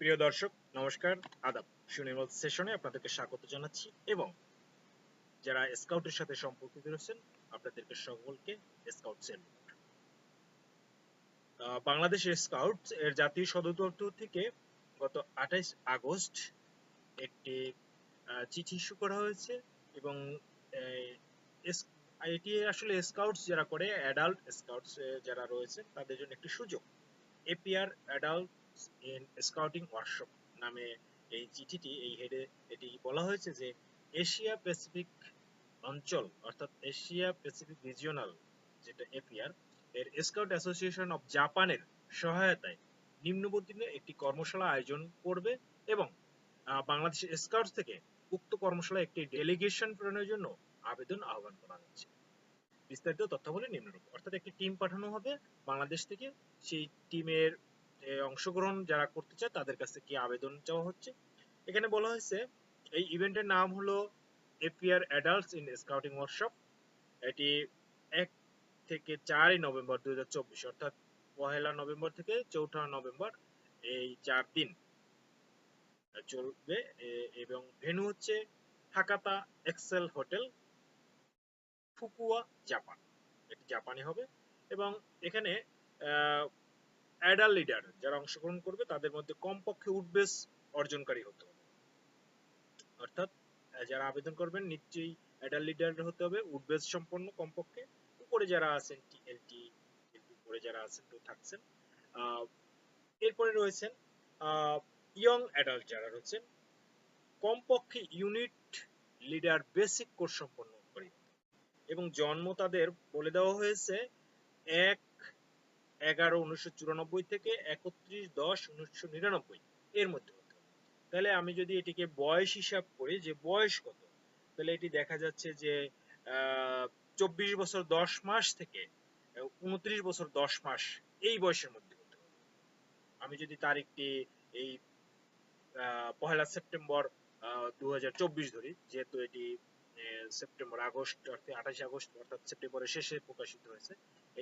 প্রিয় দর্শক, নমস্কার, আদাব। সুনির্মল সেশনে আপনাদেরকে স্বাগত জানাচ্ছি এবং যারা স্কাউটের সাথে সম্পর্কিত রয়েছেন, আপনাদেরকে সকলকে স্কাউট স্যালুট বাংলাদেশ স্কাউট এর জাতীয় সদর দপ্তর থেকে গত আঠাইশ আগস্ট একটি চিঠি ইস্যু করা হয়েছে এবং এটি আসলে স্কাউটস যারা করে অ্যাডাল্ট স্কাউটস যারা রয়েছে তাদের জন্য একটি সুযোগ। APR adult in scouting workshop নামে এই চিঠিটি, এই হেডে এটি বলা হয়েছে যে এশিয়া প্যাসিফিক অঞ্চল, অর্থাৎ এশিয়া প্যাসিফিক রিজিওনাল যেটা এপিআর এর স্কাউট অ্যাসোসিয়েশন অফ জাপানের সহায়তায় নিম্নবর্তী একটি কর্মশালা আয়োজন করবে এবং বাংলাদেশ স্কাউটস থেকে উক্ত কর্মশালায় একটি ডেলিগেশন প্রেরণের জন্য আবেদন আহ্বান করা হচ্ছে বিস্তারিত তথ্যাবলী নিম্নরূপ। অর্থাৎ একটি টিম পাঠানো হবে বাংলাদেশ থেকে। সেই টিমের অংশগ্রহণ যারা করতে চায় তাদের কাছ থেকে আবেদন চাওয়া হচ্ছে। এখানে বলা হয়েছে, এই ইভেন্টের নাম হলো APR adults in scouting workshop. এটি এক থেকে চারই নভেম্বর দুই অর্থাৎ পহেলা নভেম্বর থেকে চৌঠা নভেম্বর এই চার দিন চলবে। এবং ভেন্যু হচ্ছে Hakata Excel hotel, Fukuoka, Japan. এটি জাপানি হবে। এবং এখানে অ্যাডাল লিডার যারা অংশগ্রহণ করবে, তাদের মধ্যে কমপক্ষে উডবেস অর্জনকারী হতে হবে। অর্থাৎ যারা আবেদন করবেন, নিশ্চয়ই অ্যাডাল লিডার হতে হবে উডবেস সম্পন্ন কমপক্ষে। উপরে যারা আছেন টিএলটি উপরে যারা আছেন, তো থাকছেন। এরপরে রয়েছেন ইয়ং অ্যাডাল্ট যারা রয়েছেন, কমপক্ষে ইউনিট লিডার বেসিক কোর্স সম্পন্ন করে এবং জন্ম তাদের বলে দেওয়া হয়েছে, এক এগারো, উনিশশো চুরানব্বই থেকে একত্রিশ, দশ, উনিশশো নিরানব্বই এর মধ্যে হতে তাহলে আমি যদি এটিকে বয়স হিসাব করি, যে বয়স কত, তাহলে এটি দেখা যাচ্ছে যে চব্বিশ বছর দশ মাস থেকে উনত্রিশ বছর দশ মাস এই বয়সের মধ্যে হতে আমি যদি তারিখটি এই পহেলা সেপ্টেম্বর দু ধরি, যেহেতু এটি সেপ্টেম্বর আগস্ট অর্থাৎ আঠাশে আগস্ট অর্থাৎ সেপ্টেম্বরের শেষে প্রকাশিত হয়েছে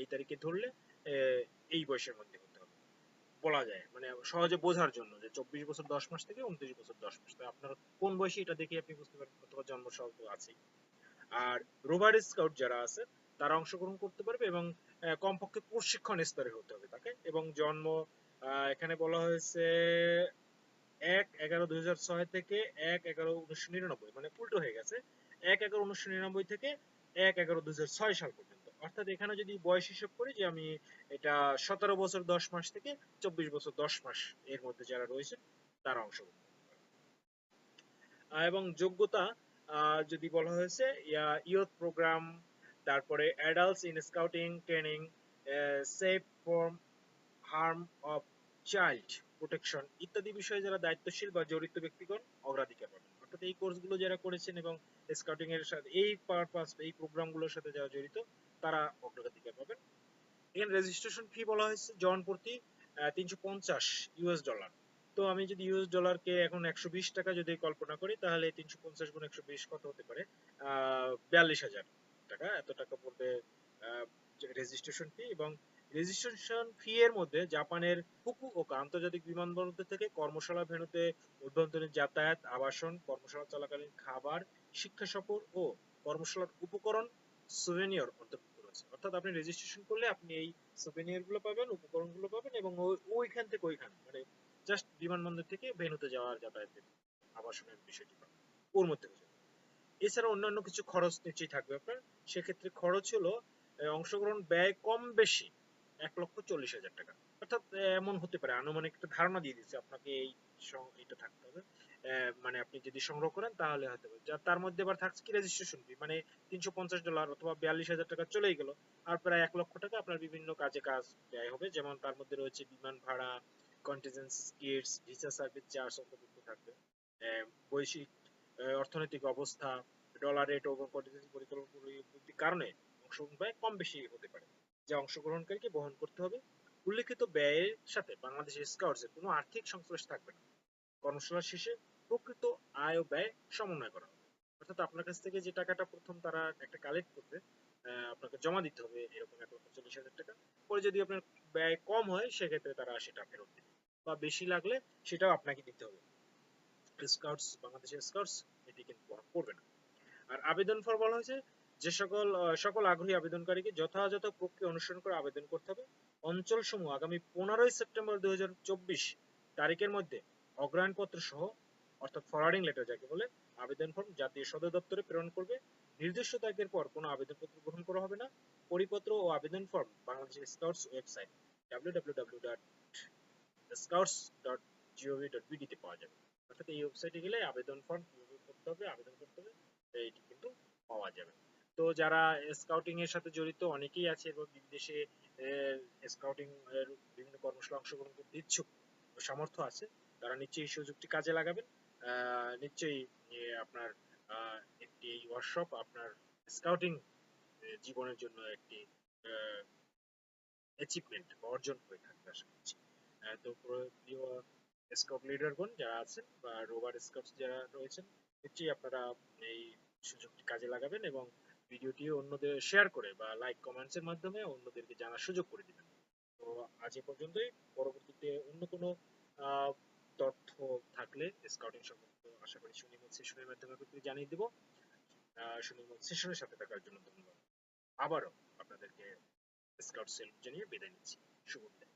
এই তারিখে ধরলে এই বয়সের মধ্যে হতে হবে। বলা যায়। মানে সহজে বোঝার জন্য যে চব্বিশ বছর দশ মাস থেকে উনত্রিশ বছর দশ মাস। আপনার কোন বয়সে এটা দেখে আপনি বুঝতে পারবেন অথবা জন্ম সহ তো আছেই। আর রোভার স্কাউট যারা আছে, তারা অংশগ্রহণ করতে পারবে এবং কমপক্ষে প্রশিক্ষণ স্তরে হতে হবে তাকে। এবং জন্ম এখানে বলা হয়েছে এক এগারো দুই হাজার ছয় থেকে এক এগারো উনিশশো নিরানব্বই। মানে উল্টো হয়ে গেছে। এক এগারো উনিশশো নিরানব্বই থেকে এক এগারো দুই হাজার ছয় সাল পর্যন্ত। অর্থাৎ এখানে যদি বয়স হিসাব করি যে আমি এটা সতেরো বছর দশ মাস থেকে চব্বিশ বছর দশ মাস এর মধ্যে যারা রয়েছে, তারা অংশগ্রহণ। এবং যোগ্যতা যদি বলা হয়েছে ইয়থ প্রোগ্রাম, তারপরে adults in scouting, training safe from harm of child protection ইত্যাদি বিষয়ে যারা দায়িত্বশীল বা জড়িত ব্যক্তিগণ, অগ্রাধিকার পাবেন অর্থাৎ এই কোর্সগুলো যারা করেছেন এবং স্কাউটিং এর সাথে, এই পারপাস, এই প্রোগ্রামগুলোর সাথে যারা জড়িত তারা অগ্রাধিকার পাবেন। এখানে রেজিস্ট্রেশন ফি বলা হয়েছে জন প্রতি তিনশো পঞ্চাশ ইউএস ডলার তো আমি যদি ইউএস ডলারকে এখন একশো বিশ টাকা যদি কল্পনা করি, তাহলে তিনশো পঞ্চাশ গুণ একশো বিশ কত হতে পারে? বিয়াল্লিশ হাজার টাকা। এত টাকা পড়বে রেজিস্ট্রেশন ফি এবং রেজিস্ট্রেশন ফি এর মধ্যে জাপানের ফুকুওকা আন্তর্জাতিক বিমানবন্দর থেকে কর্মশালা ভেন্যুতে অভ্যন্তরীণ যাতায়াত, আবাসন, কর্মশালা চলাকালীন খাবার, শিক্ষা সফর ও কর্মশালার উপকরণ সুভেনিয়র অন্তর্ভুক্ত রয়েছে অর্থাৎ আপনি রেজিস্ট্রেশন করলে আপনি এই সুভেনিয়রগুলো পাবেন উপকরণগুলো পাবেন এবং ওইখান থেকে ওইখান মানে জাস্ট বিমানবন্দর থেকে ভেন্যুতে যাওয়ার যাতায়াতের আবাসনের বিষয়টি পাবেন। ওর মধ্যে এছাড়া অন্যান্য কিছু খরচ নিশ্চয়ই থাকবে আপনার। সেক্ষেত্রে খরচ হলো অংশগ্রহণ ব্যয় কম বেশি এক লক্ষ চল্লিশ হাজার টাকা। অর্থাৎ এমন হতে পারে। আনুমানিক একটা ধারণা দিয়ে দিচ্ছে আপনাকে এই এটা থাকতে হবে। মানে আপনি যদি সংগ্রহ করেন তাহলে হতে পারে তার মধ্যে আবার থাকছে কি রেজিস্ট্রেশন ফি মানে তিনশো পঞ্চাশ ডলার অথবা বিয়াল্লিশ হাজার টাকা চলেই গেল। আর প্রায় এক লক্ষ টাকা আপনার বিভিন্ন কাজে কাজ ব্যয় হবে। যেমন তার মধ্যে রয়েছে বিমান ভাড়া contingency kits visa service charge অন্তর্ভুক্ত থাকবে। বৈশ্বিক অর্থনৈতিক অবস্থা ডলার রেট এবং কন্টিজেন্সি পরিকল্পনা কারণে অংশগ্রহণ ব্যয় কম বেশি হতে পারে। যা অংশগ্রহণকারীকে বহন করতে হবে। উল্লেখিত ব্যয়ের সাথে বাংলাদেশ স্কাউটস এর কোনো আর্থিক সংশ্লেষ থাকবে না। কর্মশালা শেষে প্রকৃত আয় ও ব্যয় সমন্বয় করা হবে। অর্থাৎ আপনার কাছ থেকে যে টাকাটা প্রথম তারা একটা কালেক্ট করবে আপনাকে জমা দিতে হবে এরকম এক লক্ষ চল্লিশ হাজার টাকা। পরে যদি আপনার ব্যয় কম হয়, সেক্ষেত্রে তারা সেটা ফেরত দেবে। বা বেশি লাগলে সেটাও আপনাকে দিতে হবে। স্কাউটস বাংলাদেশের স্কাউটস এটি কিন্তু করবে না। আর আবেদন ফর বলা হয়েছে যে সকল সকল আগ্রহী আবেদনকারীকে যথাযথ প্রক্রিয়া অনুসরণ করে আবেদন করতে হবে। অঞ্চল সমূহ আগামী পনেরোই সেপ্টেম্বর দু হাজার চব্বিশ তারিখের মধ্যে অগ্রায়ণপত্র সহ অর্থাৎ ফরওয়ার্ডিং লেটার যাকে বলে, আবেদন ফর্ম জাতীয় সদর দপ্তরে প্রেরণ করবে। নির্দিষ্ট তারিখের পর কোনো আবেদনপত্র গ্রহণ করা হবে না। পরিপত্র ও আবেদন form Bangladesh scouts website www.scouts.gov.bd তে পাওয়া যাবে। অর্থাৎ এই ওয়েবসাইটে গেলে আবেদন ফর্ম করতে হবে, আবেদন করতে হবে, এইটি কিন্তু পাওয়া যাবে। তো যারা স্কাউটিং এর সাথে জড়িত অনেকেই আছে এবং বিদেশে স্কাউটিং এর বিভিন্ন কর্মশালা অংশগ্রহণ করতে ইচ্ছুক সামর্থ্য আছে, তারা নিশ্চয়ই সুযোগটি কাজে লাগাবেন। নিশ্চয়ই আপনার একটি ওয়ার্কশপ আপনার স্কাউটিং জীবনের জন্য একটি অ্যাচিভমেন্ট অর্জন হয়ে থাকবে আশা করছি। তো প্র- প্রিয় স্কাউট লিডারগণ যারা আছেন বা রোভার স্কাউট যারা রয়েছেন, নিশ্চয়ই আপনারা এই সুযোগটি কাজে লাগাবেন এবং ভিডিওটি অন্যদের শেয়ার করে বা লাইক কমেন্টস এর মাধ্যমে অন্যদেরকে জানার সুযোগ করে দিবেন। তো আজ এ পর্যন্তই। পরবর্তীতে অন্য কোনো তথ্য থাকলে স্কাউটিং সম্পর্কিত আশা করি সুনিমত সেশনের মাধ্যমে আপনাদের জানিয়ে দেবো। সুনিমত সেশনের সাথে থাকার জন্য ধন্যবাদ। আবারও আপনাদেরকে স্কাউট সেল জানিয়ে বিদায় নিচ্ছি। শুভ বিদায়।